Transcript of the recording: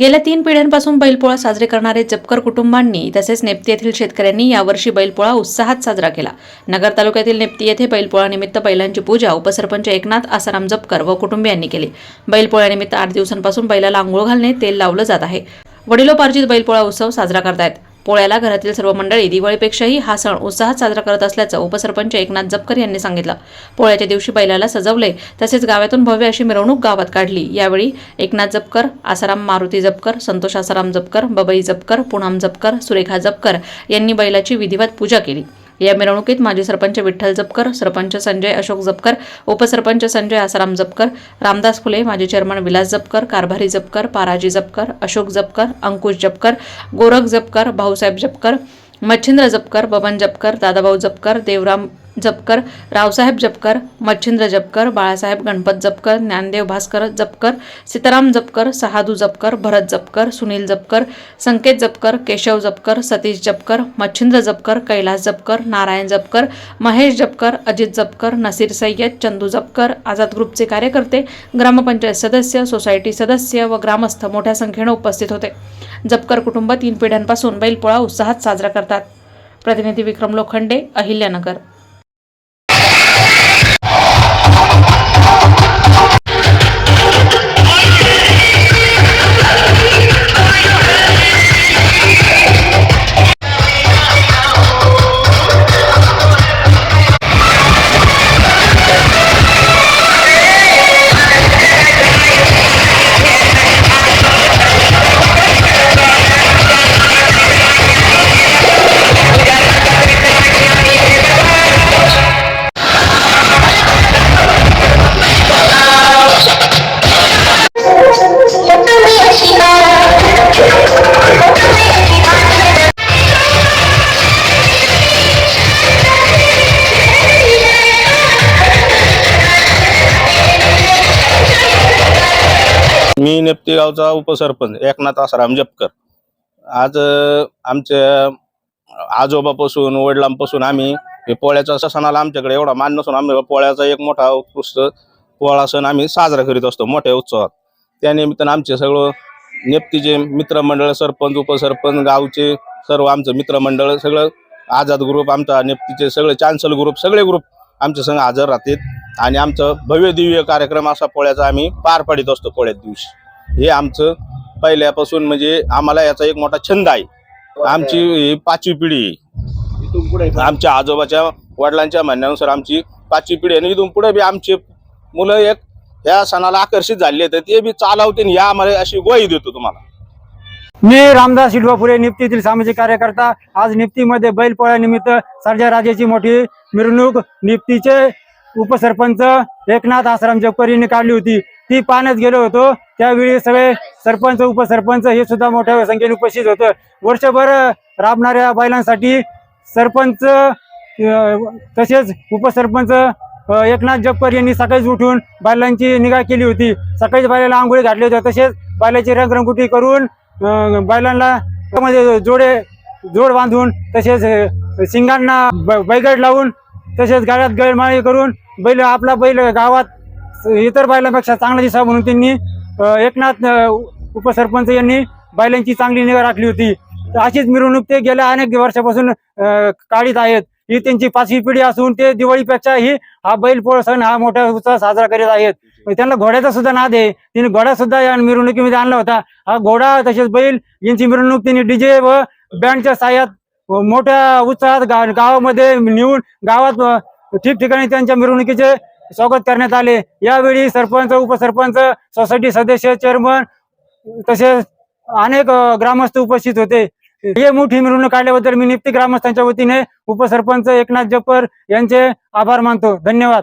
गेल्या तीन पिढ्यांपासून बैलपोळा साजरे करणारे जपकर कुटुंबांनी तसेच नेप्ती येथील शेतकऱ्यांनी यावर्षी बैलपोळा उत्साहात साजरा केला. नगर तालुक्यातील नेप्ती येथे बैलपोळानिमित्त बैलांची पूजा उपसरपंच एकनाथ आसाराम जपकर व कुटुंबियांनी केली. बैलपोळ्यानिमित्त आठ दिवसांपासून बैलाला आंघोळ घालणे तेल लावलं जात आहे. वडिलोपार्जित बैलपोळा उत्सव साजरा करतायत. पोळ्याला घरातील सर्व मंडळी दिवाळीपेक्षाही हा सण उत्साहात साजरा करत असल्याचं उपसरपंच एकनाथ जपकर यांनी सांगितलं. पोळ्याच्या दिवशी बैलाला सजवले तसेच गावातून भव्य अशी मिरवणूक गावात काढली. यावेळी एकनाथ जपकर आसाराम मारुती जपकर संतोष आसाराम जपकर बबई जपकर पुनम जपकर सुरेखा जपकर यांनी बैलाची विधिवत पूजा केली. या मिरवणुकीत माजी सरपंच विठ्ठल जपकर सरपंच संजय अशोक जपकर उपसरपंच संजय आसाराम जपकर रामदास फुले माजी चेअरमन विलास जपकर कारभारी जपकर पाराजी जपकर अशोक जपकर अंकुश जपकर गोरख जपकर भाऊसाहेब जपकर मच्छिंद्र जपकर बबन जपकर दादाभाऊ जपकर देवराम जपकर रावसाहेब जपकर मच्छिंद्र जपकर बाळासाहेब गणपत जपकर ज्ञानदेव भास्कर जपकर सीताराम जपकर सहादू जपकर भरत जपकर सुनील जपकर संकेत जपकर केशव जपकर सतीश जपकर मच्छिंद्र जपकर कैलास जपकर नारायण जपकर महेश जपकर अजित जपकर नसीर सय्यद चंदू जपकर आझाद ग्रुपचे कार्यकर्ते ग्रामपंचायत सदस्य सोसायटी सदस्य व ग्रामस्थ मोठ्या संख्येनं उपस्थित होते. जपकर कुटुंब तीन पिढ्यांपासून बैलपोळा उत्साहात साजरा करतात. प्रतिनिधी विक्रम लोखंडे अहिल्यानगर. मी नेप्ती गावचा उपसरपंच एकनाथ आसाराम जपकर. आज आमच्या आजोबापासून वडिलांपासून आम्ही हे पोळ्याचा सणाला आमच्याकडे एवढा मान नसून आम्ही पोळ्याचा एक मोठा उत्कृष्ट पोळा सण आम्ही साजरा करीत असतो मोठ्या उत्सवात त्यानिमित्तानं आमचे सगळं नेपतीचे मित्रमंडळ सरपंच उपसरपंच गावचे सर्व आमचं मित्रमंडळ सगळं आझाद ग्रुप आमचा नेपतीचे सगळे चान्सल ग्रुप सगळे ग्रुप आमच्या संग हजर राहतात आणि आमचं भव्य दिव्य कार्यक्रम असा पोळ्याचा आम्ही पार पाडित असतो पोळ्यात दिवशी. हे आमचं पहिल्यापासून म्हणजे आम्हाला याचा एक मोठा छंद आहे. आमची ही पाचवी पिढी आहे. आमच्या आजोबाच्या वडिलांच्या म्हणण्यानुसार आमची पाचवी पिढी आहे. आणि इथून पुढे बी आमचे मुलं एक या सणाला आकर्षित झाले तर ते बी चालवतील या आम्हाला अशी ग्वाही देतो तुम्हाला. मी रामदास शिल्वापुरे निफ्तीतील सामाजिक कार्यकर्ता. आज निफ्तीमध्ये बैलपोळ्यानिमित्त सर्जा राजाची मोठी मिरवणूक निफ्तीचे उपसरपंच एकनाथ आसाराम जपकर यांनी काढली होती ती पाण्यात गेलो होतो. त्यावेळी सगळे सरपंच उपसरपंच हे सुद्धा मोठ्या संख्येने उपस्थित होतं. वर्षभर राबणाऱ्या बैलांसाठी सरपंच तसेच उपसरपंच एकनाथ जगपर यांनी सकाळीच उठून बैलांची निगा केली होती. सकाळीच बैलाला आंघोळी घातली होत्या तसेच बैलाची रंगरंगोटी करून बैलांना जोडे जोड बांधून तसेच शिंगांना ब- बैगड लावून तसेच गाड्यात गैरमाळी करून बैल आपला बैल गावात इतर बैलांपेक्षा चांगला दिसा म्हणून त्यांनी एकनाथ उपसरपंच यांनी बैलांची चांगली निगा राखली होती. अशीच मिरवणूक ते गेल्या अनेक वर्षापासून काढीत आहेत. ही त्यांची पाचवी पिढी असून ते दिवाळीपेक्षाही हा बैलपोळ सण हा मोठा उत्सव साजरा करीत आहेत. त्यांना घोड्याचा सुद्धा नाद आहे. तिने घोडा सुद्धा या मिरवणुकीमध्ये आणला होता. हा घोडा तसेच बैल यांची मिरवणूक त्यांनी डीजे व बँडच्या साह्यात मोठ्या उत्साहात गा- गावामध्ये नेऊन गावात ठिकठिकाणी त्यांच्या मिरवणुकीचे स्वागत करण्यात आले. यावेळी सरपंच उपसरपंच सोसायटी सदस्य चेअरमन तसेच अनेक ग्रामस्थ उपस्थित होते. हे मोठी मिरवणूक काढल्याबद्दल मी निप्ती ग्रामस्थांच्या वतीने उपसरपंच एकनाथ जप्पर यांचे आभार मानतो. धन्यवाद.